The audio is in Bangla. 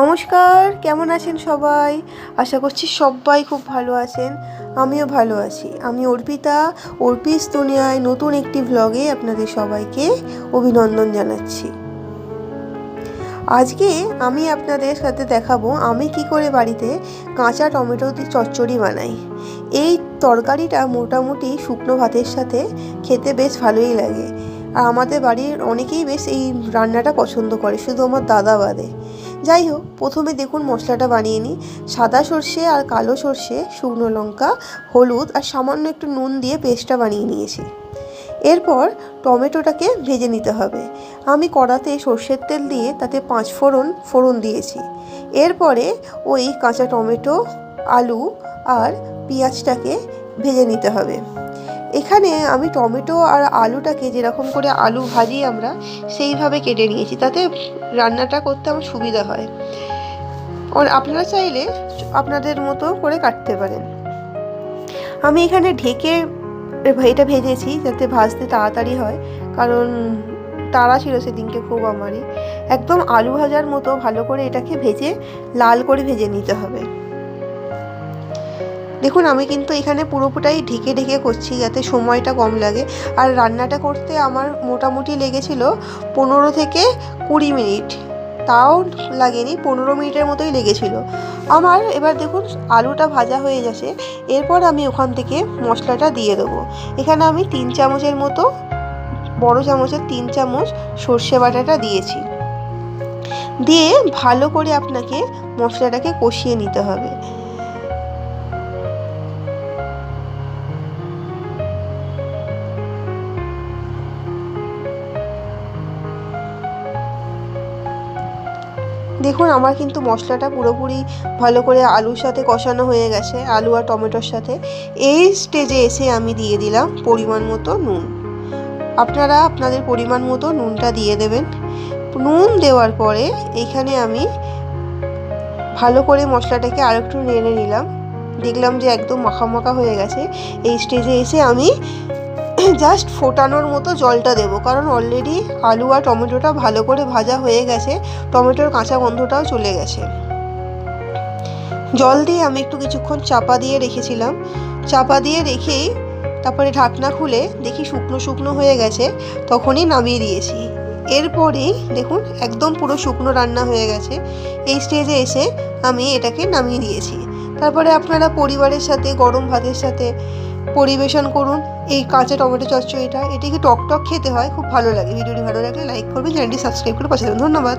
নমস্কার, কেমন আছেন সবাই? আশা করছি সবাই খুব ভালো আছেন, আমিও ভালো আছি। আমি অর্পিতা, অর্পিস দুনিয়ায় নতুন একটি ভ্লগে আপনাদের সবাইকে অভিনন্দন জানাচ্ছি। আজকে আমি আপনাদের সাথে দেখাবো, আমি কি করে বাড়িতে কাঁচা টমেটো দিয়ে চচ্চড়ি বানাই। এই তরকারিটা মোটামুটি শুকনো ভাতের সাথে খেতে বেশ ভালোই লাগে। আর আমাদের বাড়ির অনেকেই বেশ এই রান্নাটা পছন্দ করে, শুধু আমার দাদা বাদে। যাই হোক প্রথমে দেখুন মশলাটা বানিয়ে নিই। সাদা সর্ষে আর কালো সর্ষে, শুকনো লঙ্কা, হলুদ আর সামান্য একটু নুন দিয়ে পেস্টটা বানিয়ে নিয়েছি। এরপর টমেটোটাকে ভেজে নিতে হবে। আমি কড়াতে সর্ষের তেল দিয়ে তাতে পাঁচ ফোড়ন ফোড়ন দিয়েছি। এরপরে ওই কাঁচা টমেটো, আলু আর পেঁয়াজটাকে ভেজে নিতে হবে। এখানে আমি টমেটো আর আলুটাকে যেরকম করে আলু ভাজি আমরা, সেইভাবে কেটে নিয়েছি। তাতে রান্নাটা করতে আমার সুবিধা হয়। আর আপনারা চাইলে আপনাদের মতো করে কাটতে পারেন। আমি এখানে ঢেকে এটা ভেজেছি যাতে ভাজতে তাড়াতাড়ি হয়। কারণ তাড়া ছিল সেদিনকে খুব আমারই। একদম আলু ভাজার মতো ভালো করে এটাকে ভেজে লাল করে ভেজে নিতে হবে। দেখুন, আমি কিন্তু এখানে পুরোপুরাই ঢেকে ঢেকে করছি যাতে সময়টা কম লাগে। আর রান্নাটা করতে আমার মোটামুটি লেগেছিল পনেরো থেকে কুড়ি মিনিট। তাও লাগেনি, পনেরো মিনিটের মতোই লেগেছিল। আমার এবার দেখুন, আলুটা ভাজা হয়ে গেছে। এরপর আমি ওখান থেকে মশলাটা দিয়ে দেবো। এখানে আমি তিন চামচের মতো, বড় চামচের তিন চামচ সর্ষে বাটাটা দিয়েছি। দিয়ে ভালো করে আপনাকে মশলাটাকে কষিয়ে নিতে হবে। দেখুন, আমার কিন্তু মশলাটা পুরোপুরি ভালো করে আলুর সাথে কষানো হয়ে গেছে, আলু আর টমেটোর সাথে। এই স্টেজে এসে আমি দিয়ে দিলাম পরিমাণ মতো নুন। আপনারা আপনাদের পরিমাণ মতো নুনটা দিয়ে দেবেন। নুন দেওয়ার পরে এখানে আমি ভালো করে মশলাটাকে আর একটু নেড়ে নিলাম। দেখলাম যে একদম মাখা মাখা হয়ে গেছে। এই স্টেজে এসে আমি জাস্ট ফোটানোর মতো জলটা দেবো। কারণ অলরেডি আলু আর টমেটোটা ভালো করে ভাজা হয়ে গেছে। টমেটোর কাঁচা গন্ধটাও চলে গেছে। জল দিয়ে আমি একটু কিছুক্ষণ চাপা দিয়ে রেখেছিলাম। চাপা দিয়ে রেখেই তারপরে ঢাকনা খুলে দেখি শুকনো শুকনো হয়ে গেছে, তখনই নামিয়ে দিয়েছি। এরপরেই দেখুন, একদম পুরো শুকনো রান্না হয়ে গেছে। এই স্টেজে এসে আমি এটাকে নামিয়ে দিয়েছি। তারপরে আপনারা পরিবারের সাথে, গরম ভাতের সাথে পরিবেশন করুন। এই কাঁচা টমেটো চচ্চড়িটা, এটিকে টক টক খেতে হয়, খুব ভালো লাগে। ভিডিওটি ভালো লাগলে লাইক করবেন চ্যানেলটি সাবস্ক্রাইব করে পাশে। ধন্যবাদ।